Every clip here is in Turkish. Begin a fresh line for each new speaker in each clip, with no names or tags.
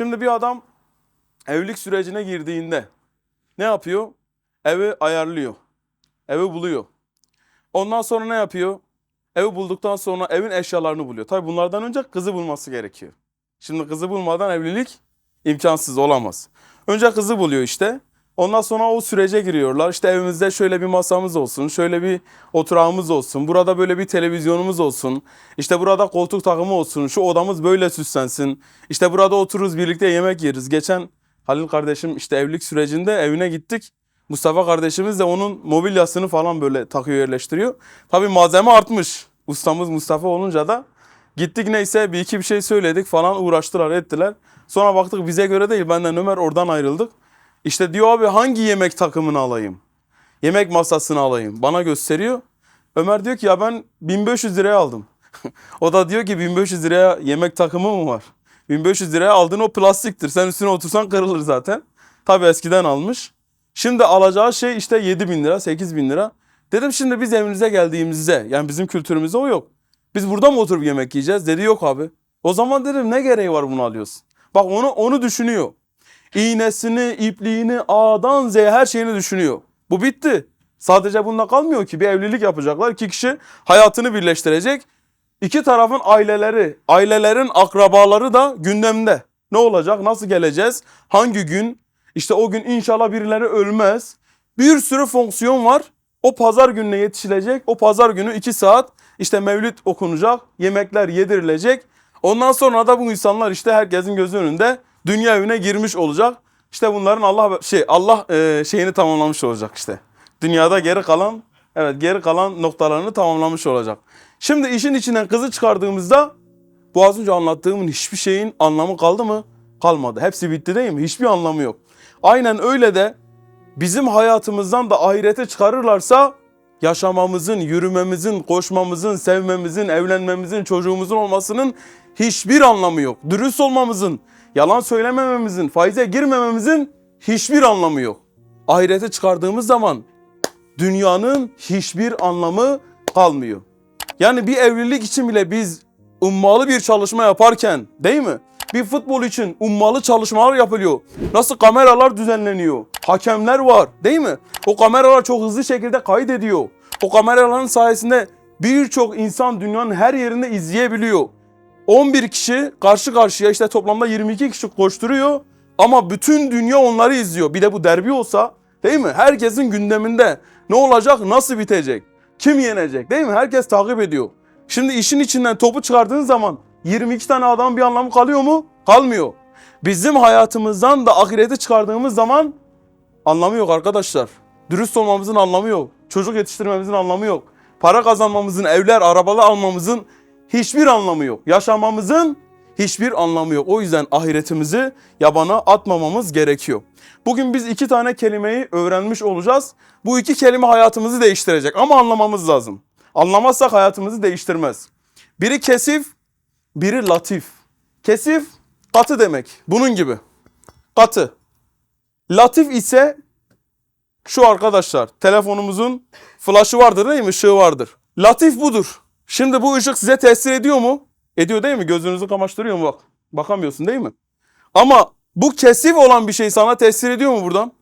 Şimdi bir adam evlilik sürecine girdiğinde ne yapıyor? Evi ayarlıyor. Evi buluyor. Ondan sonra ne yapıyor? Evi bulduktan sonra evin eşyalarını buluyor. Tabii bunlardan önce kızı bulması gerekiyor. Şimdi kızı bulmadan evlilik imkansız olamaz. Önce kızı buluyor işte. Ondan sonra o sürece giriyorlar. İşte evimizde şöyle bir masamız olsun, şöyle bir oturağımız olsun, burada böyle bir televizyonumuz olsun, işte burada koltuk takımı olsun, şu odamız böyle süslensin, işte burada otururuz birlikte yemek yeriz. Geçen Halil kardeşim işte evlilik sürecinde evine gittik. Mustafa kardeşimiz de onun mobilyasını falan böyle takıyor yerleştiriyor. Tabii malzeme artmış. Ustamız Mustafa olunca da gittik neyse bir iki bir şey söyledik falan uğraştılar ettiler. Sonra baktık bize göre değil benden Ömer oradan ayrıldık. İşte diyor abi hangi yemek takımını alayım? Yemek masasını alayım. Bana gösteriyor. Ömer diyor ki ya ben 1500 liraya aldım. o da diyor ki 1500 liraya yemek takımı mı var? 1500 liraya aldığın o plastiktir. Sen üstüne otursan kırılır zaten. Tabii eskiden almış. Şimdi alacağı şey işte 7 bin lira, 8 bin lira. Dedim şimdi biz evinize geldiğimizde yani bizim kültürümüzde o yok. Biz burada mı oturup yemek yiyeceğiz? Dedi yok abi. O zaman dedim ne gereği var bunu alıyorsun? Bak onu onu düşünüyor. İğnesini, ipliğini, A'dan Z'ye her şeyini düşünüyor. Bu bitti. Sadece bununla kalmıyor ki bir evlilik yapacaklar. İki kişi hayatını birleştirecek. İki tarafın aileleri, ailelerin akrabaları da gündemde. Ne olacak? Nasıl geleceğiz? Hangi gün? İşte o gün inşallah birileri ölmez. Bir sürü fonksiyon var. O pazar gününe yetişilecek. O pazar günü iki saat işte mevlüt okunacak. Yemekler yedirilecek. Ondan sonra da bu insanlar işte herkesin gözü önünde dünya evine girmiş olacak. İşte bunların Allah şey Allah e, şeyini tamamlamış olacak işte. Dünyada geri kalan evet geri kalan noktalarını tamamlamış olacak. Şimdi işin içinden kızı çıkardığımızda bu az önce anlattığımın hiçbir şeyin anlamı kaldı mı? Kalmadı. Hepsi bitti değil mi? Hiçbir anlamı yok. Aynen öyle de bizim hayatımızdan da ahirete çıkarırlarsa yaşamamızın, yürümemizin, koşmamızın, sevmemizin, evlenmemizin, çocuğumuzun olmasının hiçbir anlamı yok. Dürüst olmamızın, yalan söylemememizin, faize girmememizin hiçbir anlamı yok. Ahirete çıkardığımız zaman dünyanın hiçbir anlamı kalmıyor. Yani bir evlilik için bile biz ummalı bir çalışma yaparken değil mi? Bir futbol için ummalı çalışmalar yapılıyor. Nasıl kameralar düzenleniyor? Hakemler var değil mi? O kameralar çok hızlı şekilde kaydediyor. O kameraların sayesinde birçok insan dünyanın her yerinde izleyebiliyor. 11 kişi karşı karşıya işte toplamda 22 kişi koşturuyor ama bütün dünya onları izliyor. Bir de bu derbi olsa değil mi? Herkesin gündeminde ne olacak, nasıl bitecek, kim yenecek değil mi? Herkes takip ediyor. Şimdi işin içinden topu çıkardığın zaman 22 tane adam bir anlamı kalıyor mu? Kalmıyor. Bizim hayatımızdan da ahireti çıkardığımız zaman anlamı yok arkadaşlar. Dürüst olmamızın anlamı yok. Çocuk yetiştirmemizin anlamı yok. Para kazanmamızın, evler, arabalar almamızın hiçbir anlamı yok. Yaşamamızın hiçbir anlamı yok. O yüzden ahiretimizi yabana atmamamız gerekiyor. Bugün biz iki tane kelimeyi öğrenmiş olacağız. Bu iki kelime hayatımızı değiştirecek ama anlamamız lazım. Anlamazsak hayatımızı değiştirmez. Biri kesif, biri latif. Kesif katı demek. Bunun gibi. Katı. Latif ise şu arkadaşlar telefonumuzun flaşı vardır değil mi? Işığı vardır. Latif budur. Şimdi bu ışık size tesir ediyor mu? Ediyor değil mi? Gözünüzü kamaştırıyor mu bak? Bakamıyorsun değil mi? Ama bu kesif olan bir şey sana tesir ediyor mu buradan?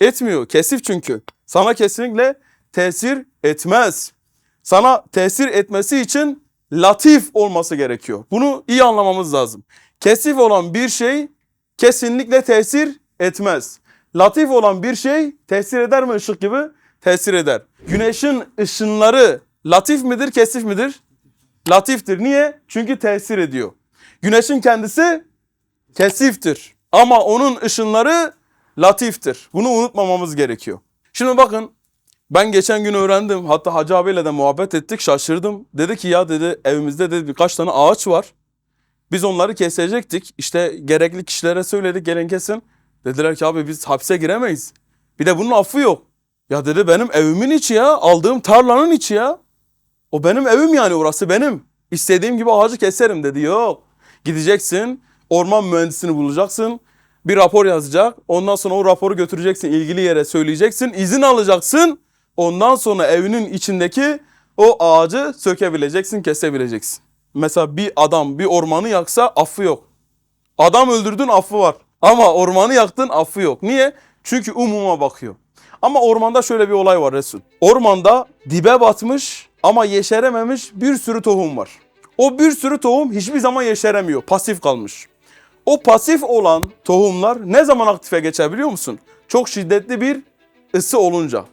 Etmiyor. Kesif çünkü. Sana kesinlikle tesir etmez. Sana tesir etmesi için latif olması gerekiyor. Bunu iyi anlamamız lazım. Kesif olan bir şey kesinlikle tesir etmez. Latif olan bir şey tesir eder mi ışık gibi? Tesir eder. Güneşin ışınları latif midir, kesif midir? Latiftir. Niye? Çünkü tesir ediyor. Güneşin kendisi kesiftir. Ama onun ışınları latiftir. Bunu unutmamamız gerekiyor. Şimdi bakın ben geçen gün öğrendim. Hatta Hacı abiyle de muhabbet ettik. Şaşırdım. Dedi ki ya dedi evimizde dedi birkaç tane ağaç var. Biz onları kesecektik. İşte gerekli kişilere söyledik gelin kesin. Dediler ki abi biz hapse giremeyiz. Bir de bunun affı yok. Ya dedi benim evimin içi ya. Aldığım tarlanın içi ya. O benim evim yani orası benim. İstediğim gibi ağacı keserim dedi. Yok. Gideceksin orman mühendisini bulacaksın. Bir rapor yazacak. Ondan sonra o raporu götüreceksin ilgili yere söyleyeceksin. izin alacaksın. Ondan sonra evinin içindeki o ağacı sökebileceksin, kesebileceksin. Mesela bir adam bir ormanı yaksa affı yok. Adam öldürdün affı var. Ama ormanı yaktın affı yok. Niye? Çünkü umuma bakıyor. Ama ormanda şöyle bir olay var Resul. Ormanda dibe batmış ama yeşerememiş bir sürü tohum var. O bir sürü tohum hiçbir zaman yeşeremiyor. Pasif kalmış. O pasif olan tohumlar ne zaman aktife geçer biliyor musun? Çok şiddetli bir ısı olunca.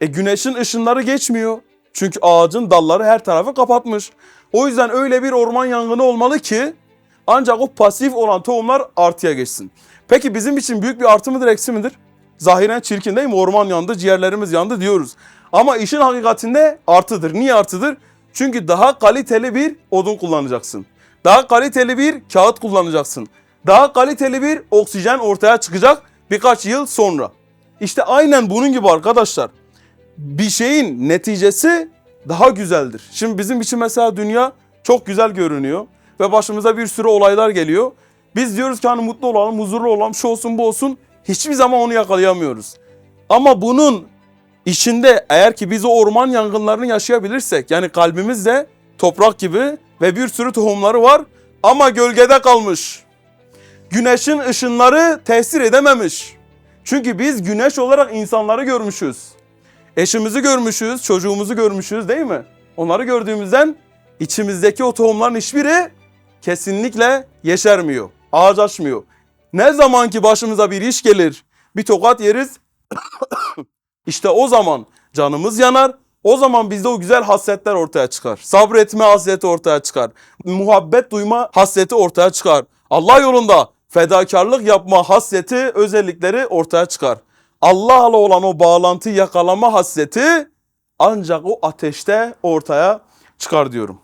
E güneşin ışınları geçmiyor. Çünkü ağacın dalları her tarafı kapatmış. O yüzden öyle bir orman yangını olmalı ki ancak o pasif olan tohumlar artıya geçsin. Peki bizim için büyük bir artı mıdır eksi midir? Zahiren çirkin değil mi? Orman yandı, ciğerlerimiz yandı diyoruz. Ama işin hakikatinde artıdır. Niye artıdır? Çünkü daha kaliteli bir odun kullanacaksın. Daha kaliteli bir kağıt kullanacaksın. Daha kaliteli bir oksijen ortaya çıkacak birkaç yıl sonra. İşte aynen bunun gibi arkadaşlar. Bir şeyin neticesi daha güzeldir. Şimdi bizim için mesela dünya çok güzel görünüyor ve başımıza bir sürü olaylar geliyor. Biz diyoruz ki hani mutlu olalım, huzurlu olalım, şu olsun bu olsun. Hiçbir zaman onu yakalayamıyoruz. Ama bunun içinde eğer ki biz o orman yangınlarını yaşayabilirsek yani kalbimizde toprak gibi ve bir sürü tohumları var ama gölgede kalmış. Güneşin ışınları tesir edememiş. Çünkü biz güneş olarak insanları görmüşüz. Eşimizi görmüşüz, çocuğumuzu görmüşüz değil mi? Onları gördüğümüzden içimizdeki o tohumların hiçbiri kesinlikle yeşermiyor, ağaç açmıyor. Ne zaman ki başımıza bir iş gelir, bir tokat yeriz, işte o zaman canımız yanar, o zaman bizde o güzel hasletler ortaya çıkar. Sabretme hasreti ortaya çıkar. Muhabbet duyma hasreti ortaya çıkar. Allah yolunda fedakarlık yapma hasreti özellikleri ortaya çıkar. Allah'la olan o bağlantı yakalama hasreti ancak o ateşte ortaya çıkar diyorum.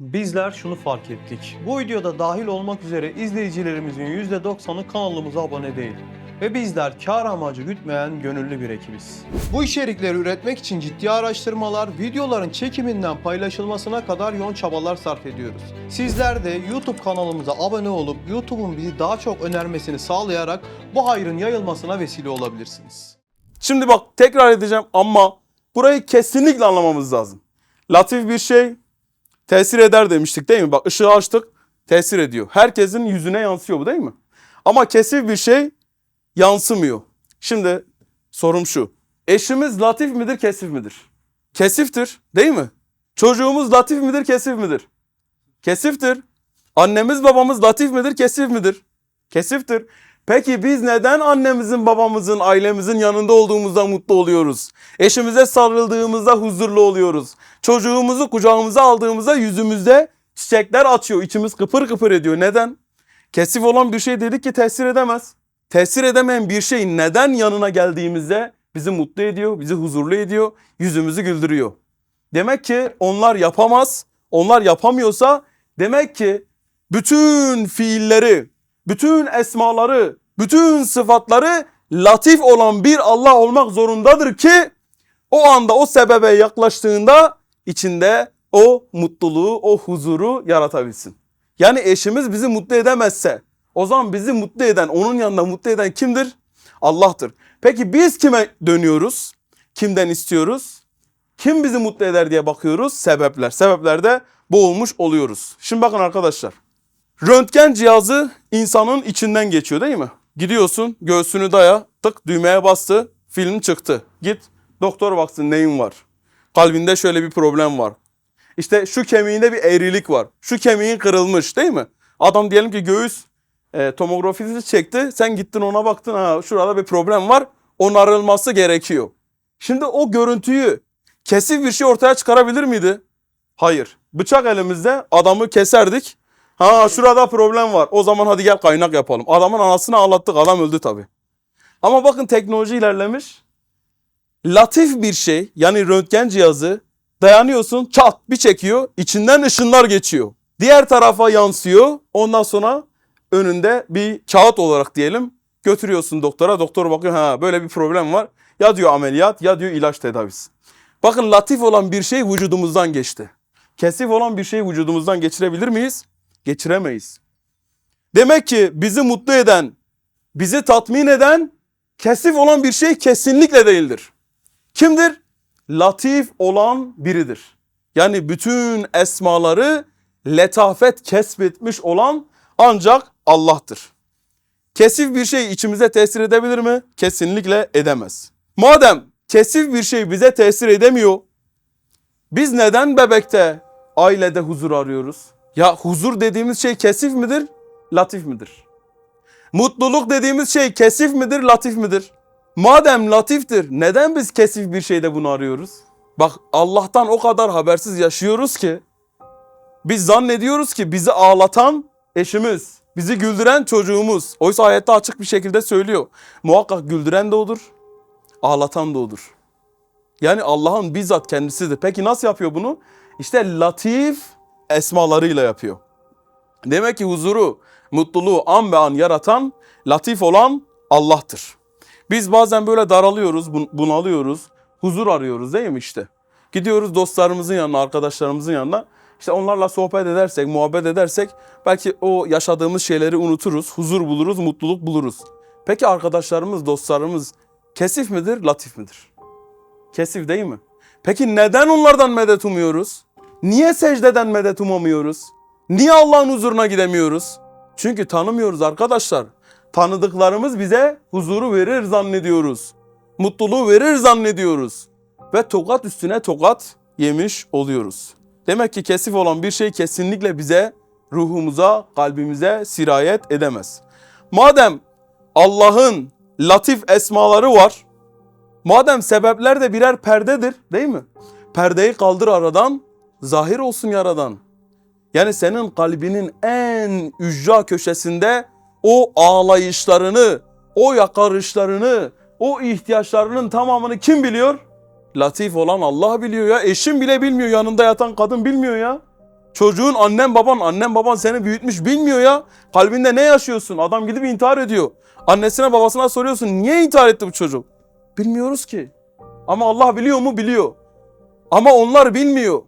Bizler şunu fark ettik. Bu videoda dahil olmak üzere izleyicilerimizin %90'ı kanalımıza abone değil. Ve bizler kar amacı gütmeyen gönüllü bir ekibiz. Bu içerikleri üretmek için ciddi araştırmalar, videoların çekiminden paylaşılmasına kadar yoğun çabalar sarf ediyoruz. Sizler de YouTube kanalımıza abone olup YouTube'un bizi daha çok önermesini sağlayarak bu hayrın yayılmasına vesile olabilirsiniz.
Şimdi bak tekrar edeceğim ama burayı kesinlikle anlamamız lazım. Latif bir şey tesir eder demiştik değil mi? Bak ışığı açtık tesir ediyor. Herkesin yüzüne yansıyor bu değil mi? Ama kesif bir şey yansımıyor. Şimdi sorum şu. Eşimiz latif midir kesif midir? Kesiftir değil mi? Çocuğumuz latif midir kesif midir? Kesiftir. Annemiz babamız latif midir kesif midir? Kesiftir. Peki biz neden annemizin, babamızın, ailemizin yanında olduğumuzda mutlu oluyoruz? Eşimize sarıldığımızda huzurlu oluyoruz. Çocuğumuzu kucağımıza aldığımızda yüzümüzde çiçekler açıyor. içimiz kıpır kıpır ediyor. Neden? Kesif olan bir şey dedik ki tesir edemez. Tesir edemeyen bir şey neden yanına geldiğimizde bizi mutlu ediyor, bizi huzurlu ediyor, yüzümüzü güldürüyor. Demek ki onlar yapamaz. Onlar yapamıyorsa demek ki bütün fiilleri, bütün esmaları, bütün sıfatları latif olan bir Allah olmak zorundadır ki o anda o sebebe yaklaştığında içinde o mutluluğu, o huzuru yaratabilsin. Yani eşimiz bizi mutlu edemezse o zaman bizi mutlu eden, onun yanında mutlu eden kimdir? Allah'tır. Peki biz kime dönüyoruz? Kimden istiyoruz? Kim bizi mutlu eder diye bakıyoruz? Sebepler. Sebeplerde boğulmuş oluyoruz. Şimdi bakın arkadaşlar. Röntgen cihazı insanın içinden geçiyor değil mi? Gidiyorsun göğsünü daya tık düğmeye bastı film çıktı. Git doktor baksın neyin var. Kalbinde şöyle bir problem var. İşte şu kemiğinde bir eğrilik var. Şu kemiğin kırılmış değil mi? Adam diyelim ki göğüs e, tomografisi çekti. Sen gittin ona baktın ha şurada bir problem var. Onarılması gerekiyor. Şimdi o görüntüyü kesif bir şey ortaya çıkarabilir miydi? Hayır. Bıçak elimizde adamı keserdik. Ha şurada problem var. O zaman hadi gel kaynak yapalım. Adamın anasını ağlattık. Adam öldü tabii. Ama bakın teknoloji ilerlemiş. Latif bir şey yani röntgen cihazı dayanıyorsun çat bir çekiyor. içinden ışınlar geçiyor. Diğer tarafa yansıyor. Ondan sonra önünde bir kağıt olarak diyelim götürüyorsun doktora. Doktor bakıyor ha böyle bir problem var. Ya diyor ameliyat ya diyor ilaç tedavisi. Bakın latif olan bir şey vücudumuzdan geçti. Kesif olan bir şeyi vücudumuzdan geçirebilir miyiz? Geçiremeyiz. Demek ki bizi mutlu eden, bizi tatmin eden kesif olan bir şey kesinlikle değildir. Kimdir? Latif olan biridir. Yani bütün esmaları letafet kesbetmiş olan ancak Allah'tır. Kesif bir şey içimize tesir edebilir mi? Kesinlikle edemez. Madem kesif bir şey bize tesir edemiyor, biz neden bebekte, ailede huzur arıyoruz? Ya huzur dediğimiz şey kesif midir, latif midir? Mutluluk dediğimiz şey kesif midir, latif midir? Madem latiftir, neden biz kesif bir şeyde bunu arıyoruz? Bak Allah'tan o kadar habersiz yaşıyoruz ki biz zannediyoruz ki bizi ağlatan eşimiz, bizi güldüren çocuğumuz. Oysa ayette açık bir şekilde söylüyor. Muhakkak güldüren de odur, ağlatan da odur. Yani Allah'ın bizzat kendisidir. Peki nasıl yapıyor bunu? İşte latif esmalarıyla yapıyor. Demek ki huzuru, mutluluğu an be an yaratan, latif olan Allah'tır. Biz bazen böyle daralıyoruz, bun- bunalıyoruz, huzur arıyoruz değil mi işte? Gidiyoruz dostlarımızın yanına, arkadaşlarımızın yanına. İşte onlarla sohbet edersek, muhabbet edersek belki o yaşadığımız şeyleri unuturuz, huzur buluruz, mutluluk buluruz. Peki arkadaşlarımız, dostlarımız kesif midir, latif midir? Kesif değil mi? Peki neden onlardan medet umuyoruz? Niye secdeden medet umamıyoruz? Niye Allah'ın huzuruna gidemiyoruz? Çünkü tanımıyoruz arkadaşlar. Tanıdıklarımız bize huzuru verir zannediyoruz. Mutluluğu verir zannediyoruz. Ve tokat üstüne tokat yemiş oluyoruz. Demek ki kesif olan bir şey kesinlikle bize, ruhumuza, kalbimize sirayet edemez. Madem Allah'ın latif esmaları var, Madem sebepler de birer perdedir değil mi? Perdeyi kaldır aradan, zahir olsun yaradan. Yani senin kalbinin en ücra köşesinde o ağlayışlarını, o yakarışlarını, o ihtiyaçlarının tamamını kim biliyor? Latif olan Allah biliyor ya. Eşin bile bilmiyor, yanında yatan kadın bilmiyor ya. Çocuğun annen baban, annen baban seni büyütmüş bilmiyor ya. Kalbinde ne yaşıyorsun? Adam gidip intihar ediyor. Annesine babasına soruyorsun niye intihar etti bu çocuk? Bilmiyoruz ki. Ama Allah biliyor mu? Biliyor. Ama onlar bilmiyor.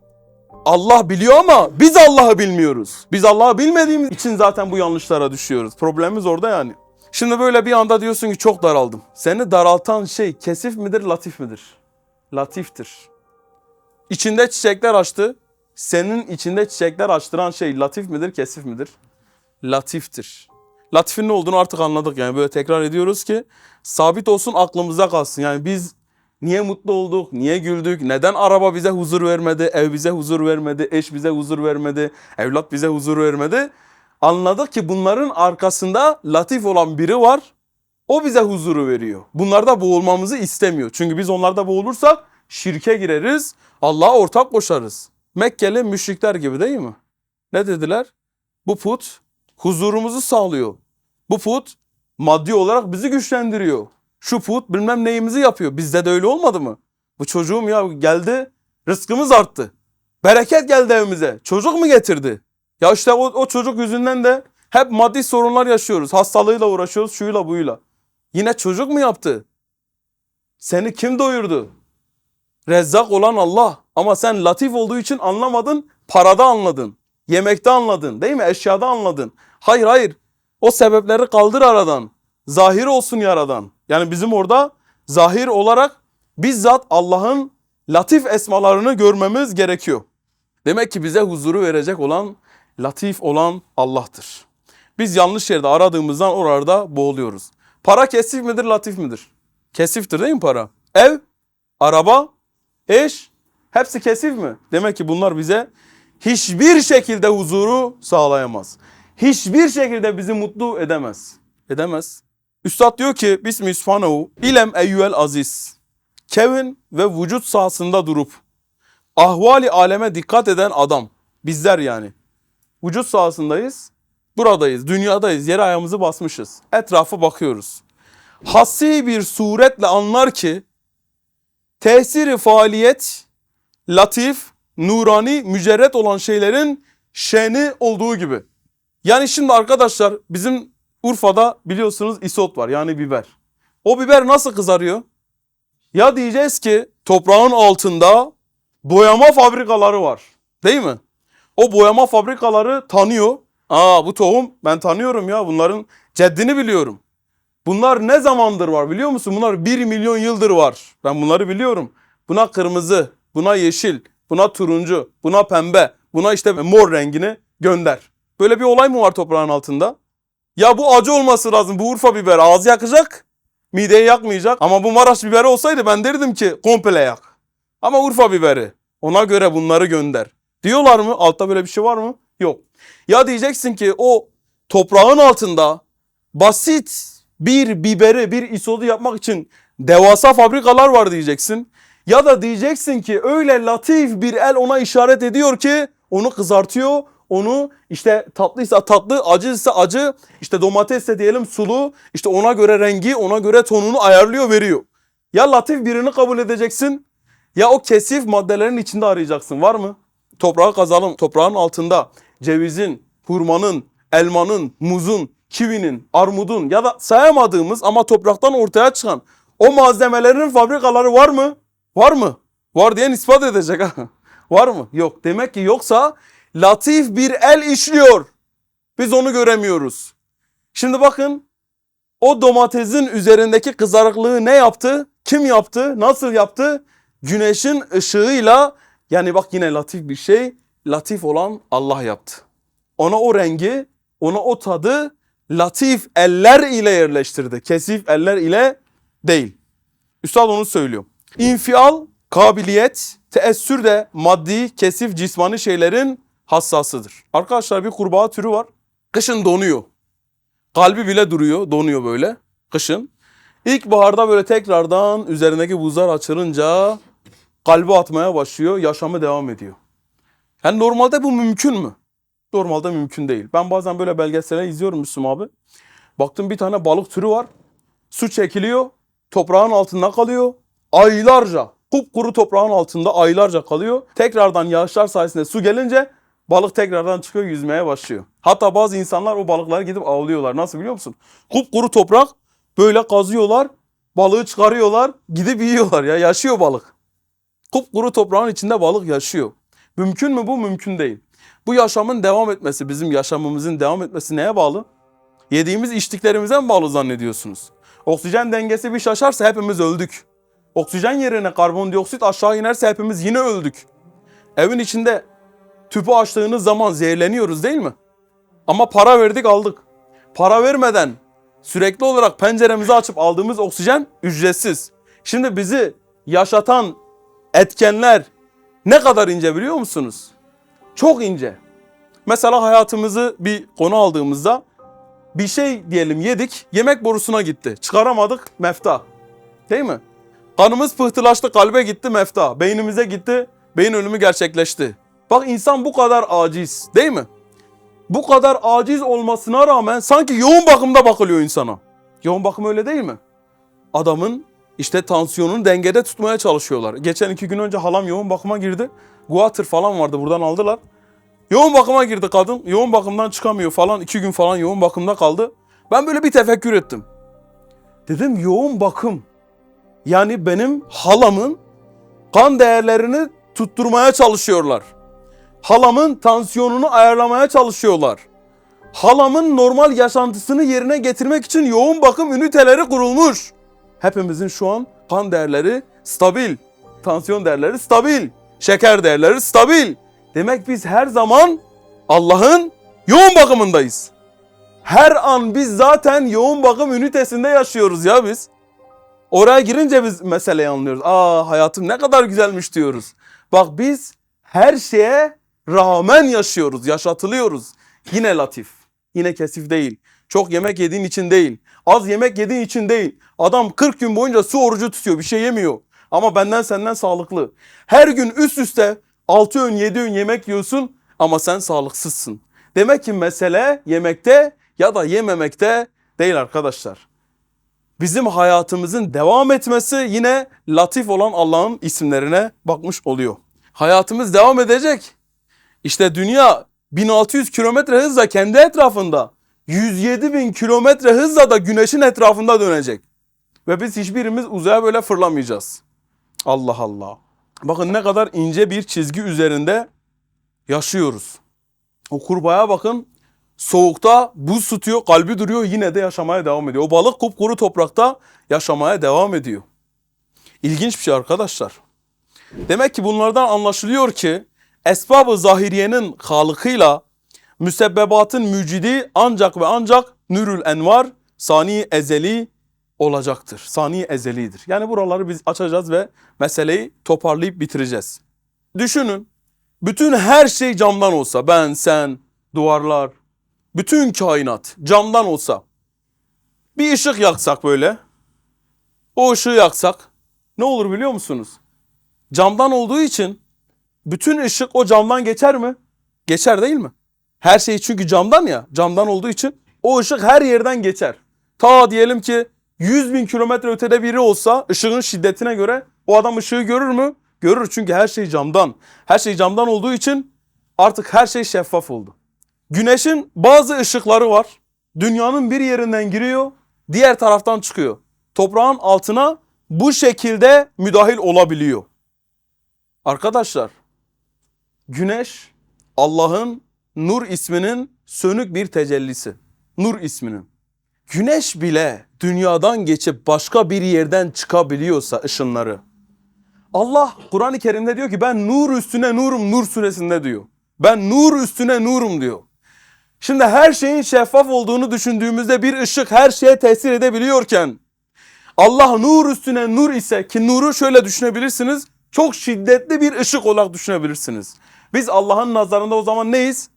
Allah biliyor ama biz Allah'ı bilmiyoruz. Biz Allah'ı bilmediğimiz için zaten bu yanlışlara düşüyoruz. Problemimiz orada yani. Şimdi böyle bir anda diyorsun ki çok daraldım. Seni daraltan şey kesif midir, latif midir? Latiftir. İçinde çiçekler açtı. Senin içinde çiçekler açtıran şey latif midir, kesif midir? Latiftir. Latifin ne olduğunu artık anladık yani böyle tekrar ediyoruz ki sabit olsun aklımıza kalsın. Yani biz niye mutlu olduk, niye güldük, neden araba bize huzur vermedi, ev bize huzur vermedi, eş bize huzur vermedi, evlat bize huzur vermedi. Anladık ki bunların arkasında latif olan biri var. O bize huzuru veriyor. Bunlarda boğulmamızı istemiyor. Çünkü biz onlarda boğulursak şirke gireriz, Allah'a ortak koşarız. Mekkeli müşrikler gibi değil mi? Ne dediler? Bu put huzurumuzu sağlıyor. Bu put maddi olarak bizi güçlendiriyor. Şu put bilmem neyimizi yapıyor. Bizde de öyle olmadı mı? Bu çocuğum ya geldi, rızkımız arttı. Bereket geldi evimize. Çocuk mu getirdi? Ya işte o, o çocuk yüzünden de hep maddi sorunlar yaşıyoruz. Hastalığıyla uğraşıyoruz, şuyla buyla. Yine çocuk mu yaptı? Seni kim doyurdu? Rezzak olan Allah. Ama sen latif olduğu için anlamadın, parada anladın. Yemekte anladın değil mi? Eşyada anladın. Hayır hayır. O sebepleri kaldır aradan. Zahir olsun yaradan. Yani bizim orada zahir olarak bizzat Allah'ın latif esmalarını görmemiz gerekiyor. Demek ki bize huzuru verecek olan, latif olan Allah'tır. Biz yanlış yerde aradığımızdan orada boğuluyoruz. Para kesif midir, latif midir? Kesiftir değil mi para? Ev, araba, eş hepsi kesif mi? Demek ki bunlar bize hiçbir şekilde huzuru sağlayamaz. Hiçbir şekilde bizi mutlu edemez. Edemez. Üstad diyor ki Bismi Sübhanehu İlem eyyüel aziz. Kevin ve vücut sahasında durup ahvali aleme dikkat eden adam. Bizler yani. Vücut sahasındayız. Buradayız, dünyadayız. Yere ayağımızı basmışız. Etrafa bakıyoruz. Hassi bir suretle anlar ki tesiri faaliyet latif, nurani, mücerret olan şeylerin şeni olduğu gibi. Yani şimdi arkadaşlar bizim Urfa'da biliyorsunuz isot var yani biber. O biber nasıl kızarıyor? Ya diyeceğiz ki toprağın altında boyama fabrikaları var. Değil mi? O boyama fabrikaları tanıyor. Aa bu tohum ben tanıyorum ya bunların ceddini biliyorum. Bunlar ne zamandır var biliyor musun? Bunlar 1 milyon yıldır var. Ben bunları biliyorum. Buna kırmızı, buna yeşil, buna turuncu, buna pembe, buna işte mor rengini gönder. Böyle bir olay mı var toprağın altında? Ya bu acı olması lazım. Bu Urfa biberi ağzı yakacak. Mideyi yakmayacak. Ama bu Maraş biberi olsaydı ben derdim ki komple yak. Ama Urfa biberi. Ona göre bunları gönder. Diyorlar mı? Altta böyle bir şey var mı? Yok. Ya diyeceksin ki o toprağın altında basit bir biberi, bir isodu yapmak için devasa fabrikalar var diyeceksin. Ya da diyeceksin ki öyle latif bir el ona işaret ediyor ki onu kızartıyor. Onu işte tatlıysa tatlı, acıysa acı, işte domatesse diyelim sulu, işte ona göre rengi, ona göre tonunu ayarlıyor, veriyor. Ya latif birini kabul edeceksin ya o kesif maddelerin içinde arayacaksın. Var mı? Toprağı kazalım. Toprağın altında cevizin, hurmanın, elmanın, muzun, kivinin, armudun ya da sayamadığımız ama topraktan ortaya çıkan o malzemelerin fabrikaları var mı? Var mı? Var diyen ispat edecek ha. Var mı? Yok. Demek ki yoksa latif bir el işliyor. Biz onu göremiyoruz. Şimdi bakın o domatesin üzerindeki kızarıklığı ne yaptı? Kim yaptı? Nasıl yaptı? Güneşin ışığıyla yani bak yine latif bir şey. Latif olan Allah yaptı. Ona o rengi, ona o tadı latif eller ile yerleştirdi. Kesif eller ile değil. Üstad onu söylüyor. İnfial, kabiliyet, teessür de maddi, kesif, cismani şeylerin hassasıdır. Arkadaşlar bir kurbağa türü var. Kışın donuyor. Kalbi bile duruyor, donuyor böyle kışın. İlkbaharda böyle tekrardan üzerindeki buzlar açılınca kalbi atmaya başlıyor, yaşamı devam ediyor. Yani normalde bu mümkün mü? Normalde mümkün değil. Ben bazen böyle belgeseler izliyorum Müslüm abi. Baktım bir tane balık türü var. Su çekiliyor, toprağın altında kalıyor. Aylarca, kupkuru toprağın altında aylarca kalıyor. Tekrardan yağışlar sayesinde su gelince balık tekrardan çıkıyor yüzmeye başlıyor. Hatta bazı insanlar o balıkları gidip avlıyorlar. Nasıl biliyor musun? Kupkuru toprak böyle kazıyorlar, balığı çıkarıyorlar, gidip yiyorlar ya yaşıyor balık. Kupkuru toprağın içinde balık yaşıyor. Mümkün mü bu? Mümkün değil. Bu yaşamın devam etmesi, bizim yaşamımızın devam etmesi neye bağlı? Yediğimiz içtiklerimize mi bağlı zannediyorsunuz? Oksijen dengesi bir şaşarsa hepimiz öldük. Oksijen yerine karbondioksit aşağı inerse hepimiz yine öldük. Evin içinde tüpü açtığınız zaman zehirleniyoruz değil mi? Ama para verdik aldık. Para vermeden sürekli olarak penceremizi açıp aldığımız oksijen ücretsiz. Şimdi bizi yaşatan etkenler ne kadar ince biliyor musunuz? Çok ince. Mesela hayatımızı bir konu aldığımızda bir şey diyelim yedik, yemek borusuna gitti. Çıkaramadık, mefta. Değil mi? Kanımız pıhtılaştı, kalbe gitti, mefta. Beynimize gitti, beyin ölümü gerçekleşti. Bak insan bu kadar aciz, değil mi? Bu kadar aciz olmasına rağmen sanki yoğun bakımda bakılıyor insana. Yoğun bakım öyle değil mi? Adamın işte tansiyonunu dengede tutmaya çalışıyorlar. Geçen iki gün önce halam yoğun bakıma girdi. Guatr falan vardı buradan aldılar. Yoğun bakıma girdi kadın. Yoğun bakımdan çıkamıyor falan. iki gün falan yoğun bakımda kaldı. Ben böyle bir tefekkür ettim. Dedim yoğun bakım. Yani benim halamın kan değerlerini tutturmaya çalışıyorlar. Halamın tansiyonunu ayarlamaya çalışıyorlar. Halamın normal yaşantısını yerine getirmek için yoğun bakım üniteleri kurulmuş. Hepimizin şu an kan değerleri stabil. Tansiyon değerleri stabil. Şeker değerleri stabil. Demek biz her zaman Allah'ın yoğun bakımındayız. Her an biz zaten yoğun bakım ünitesinde yaşıyoruz ya biz. Oraya girince biz meseleyi anlıyoruz. Aa hayatım ne kadar güzelmiş diyoruz. Bak biz her şeye rağmen yaşıyoruz, yaşatılıyoruz. Yine latif, yine kesif değil. Çok yemek yediğin için değil. Az yemek yediğin için değil. Adam 40 gün boyunca su orucu tutuyor, bir şey yemiyor. Ama benden senden sağlıklı. Her gün üst üste 6 öğün 7 öğün yemek yiyorsun ama sen sağlıksızsın. Demek ki mesele yemekte ya da yememekte değil arkadaşlar. Bizim hayatımızın devam etmesi yine latif olan Allah'ın isimlerine bakmış oluyor. Hayatımız devam edecek. İşte dünya 1600 kilometre hızla kendi etrafında 107 bin kilometre hızla da güneşin etrafında dönecek. Ve biz hiçbirimiz uzaya böyle fırlamayacağız. Allah Allah. Bakın ne kadar ince bir çizgi üzerinde yaşıyoruz. O kurbağaya bakın soğukta buz tutuyor, kalbi duruyor yine de yaşamaya devam ediyor. O balık kupkuru toprakta yaşamaya devam ediyor. İlginç bir şey arkadaşlar. Demek ki bunlardan anlaşılıyor ki esbab-ı zahiriyenin halıkıyla müsebbebatın mücidi ancak ve ancak nürül envar sani ezeli olacaktır. Sani ezelidir. Yani buraları biz açacağız ve meseleyi toparlayıp bitireceğiz. Düşünün. Bütün her şey camdan olsa, ben, sen, duvarlar, bütün kainat camdan olsa. Bir ışık yaksak böyle. O ışığı yaksak ne olur biliyor musunuz? Camdan olduğu için bütün ışık o camdan geçer mi? Geçer değil mi? Her şey çünkü camdan ya. Camdan olduğu için o ışık her yerden geçer. Ta diyelim ki 100 bin kilometre ötede biri olsa ışığın şiddetine göre o adam ışığı görür mü? Görür çünkü her şey camdan. Her şey camdan olduğu için artık her şey şeffaf oldu. Güneşin bazı ışıkları var. Dünyanın bir yerinden giriyor, diğer taraftan çıkıyor. Toprağın altına bu şekilde müdahil olabiliyor. Arkadaşlar, güneş Allah'ın Nur isminin sönük bir tecellisi. Nur isminin. Güneş bile dünyadan geçip başka bir yerden çıkabiliyorsa ışınları. Allah Kur'an-ı Kerim'de diyor ki ben nur üstüne nurum Nur suresinde diyor. Ben nur üstüne nurum diyor. Şimdi her şeyin şeffaf olduğunu düşündüğümüzde bir ışık her şeye tesir edebiliyorken Allah nur üstüne nur ise ki nuru şöyle düşünebilirsiniz. Çok şiddetli bir ışık olarak düşünebilirsiniz. Biz Allah'ın nazarında o zaman neyiz?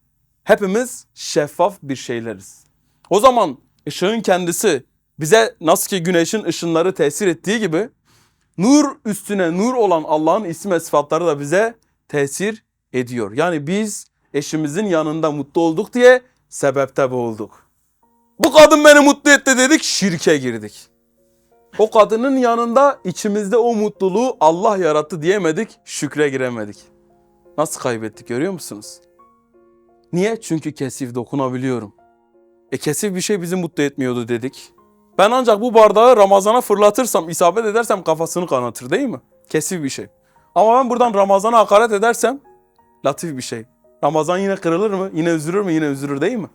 Hepimiz şeffaf bir şeyleriz. O zaman ışığın kendisi bize nasıl ki güneşin ışınları tesir ettiği gibi nur üstüne nur olan Allah'ın isim ve sıfatları da bize tesir ediyor. Yani biz eşimizin yanında mutlu olduk diye sebepte bu olduk. Bu kadın beni mutlu etti dedik şirke girdik. O kadının yanında içimizde o mutluluğu Allah yarattı diyemedik şükre giremedik. Nasıl kaybettik görüyor musunuz? Niye? Çünkü kesif dokunabiliyorum. E kesif bir şey bizi mutlu etmiyordu dedik. Ben ancak bu bardağı Ramazan'a fırlatırsam, isabet edersem kafasını kanatır değil mi? Kesif bir şey. Ama ben buradan Ramazan'a hakaret edersem latif bir şey. Ramazan yine kırılır mı? Yine üzülür mü? Yine üzülür değil mi?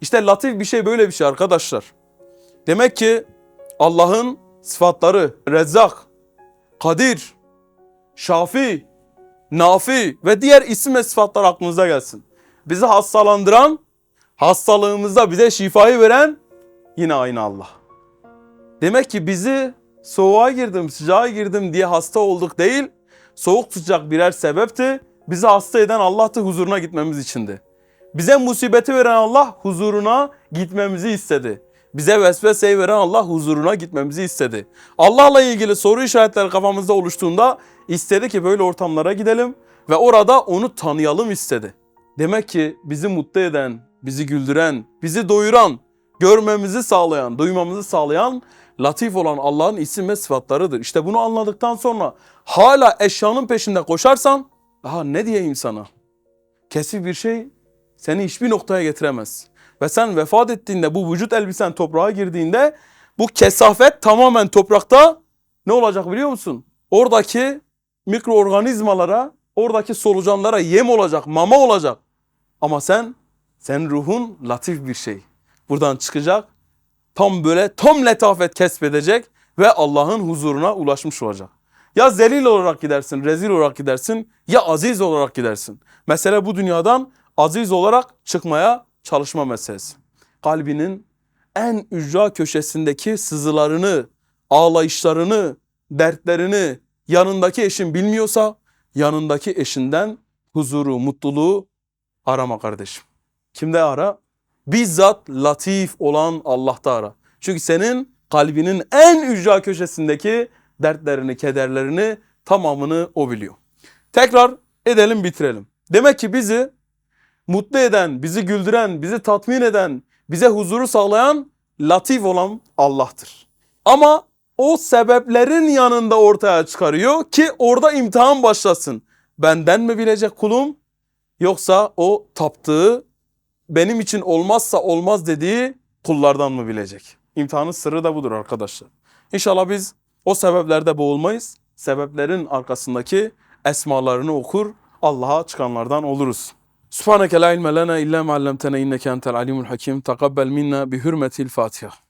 İşte latif bir şey böyle bir şey arkadaşlar. Demek ki Allah'ın sıfatları Rezzak, Kadir, Şafi, Nafi ve diğer isim ve sıfatlar aklınıza gelsin. Bizi hastalandıran, hastalığımızda bize şifayı veren yine aynı Allah. Demek ki bizi soğuğa girdim, sıcağa girdim diye hasta olduk değil, soğuk sıcak birer sebepti. Bizi hasta eden Allah'tı huzuruna gitmemiz içindi. Bize musibeti veren Allah huzuruna gitmemizi istedi. Bize vesveseyi veren Allah huzuruna gitmemizi istedi. Allah'la ilgili soru işaretleri kafamızda oluştuğunda istedi ki böyle ortamlara gidelim ve orada onu tanıyalım istedi. Demek ki bizi mutlu eden, bizi güldüren, bizi doyuran, görmemizi sağlayan, duymamızı sağlayan latif olan Allah'ın isim ve sıfatlarıdır. İşte bunu anladıktan sonra hala eşyanın peşinde koşarsan daha ne diyeyim sana? Kesif bir şey seni hiçbir noktaya getiremez. Ve sen vefat ettiğinde bu vücut elbisen toprağa girdiğinde bu kesafet tamamen toprakta ne olacak biliyor musun? Oradaki mikroorganizmalara, oradaki solucanlara yem olacak, mama olacak. Ama sen, sen ruhun latif bir şey. Buradan çıkacak, tam böyle tam letafet kesbedecek ve Allah'ın huzuruna ulaşmış olacak. Ya zelil olarak gidersin, rezil olarak gidersin ya aziz olarak gidersin. Mesele bu dünyadan aziz olarak çıkmaya çalışma meselesi. Kalbinin en ücra köşesindeki sızılarını, ağlayışlarını, dertlerini yanındaki eşin bilmiyorsa yanındaki eşinden huzuru, mutluluğu arama kardeşim. Kimde ara? Bizzat latif olan Allah'ta ara. Çünkü senin kalbinin en ücra köşesindeki dertlerini, kederlerini tamamını o biliyor. Tekrar edelim bitirelim. Demek ki bizi mutlu eden, bizi güldüren, bizi tatmin eden, bize huzuru sağlayan latif olan Allah'tır. Ama o sebeplerin yanında ortaya çıkarıyor ki orada imtihan başlasın. Benden mi bilecek kulum yoksa o taptığı benim için olmazsa olmaz dediği kullardan mı bilecek? İmtihanın sırrı da budur arkadaşlar. İnşallah biz o sebeplerde boğulmayız. Sebeplerin arkasındaki esmalarını okur, Allah'a çıkanlardan oluruz. Subhaneke la ilme lena illa ma allamtena inneke entel alimul hakim. Takabbel minna bi hürmetil Fatiha.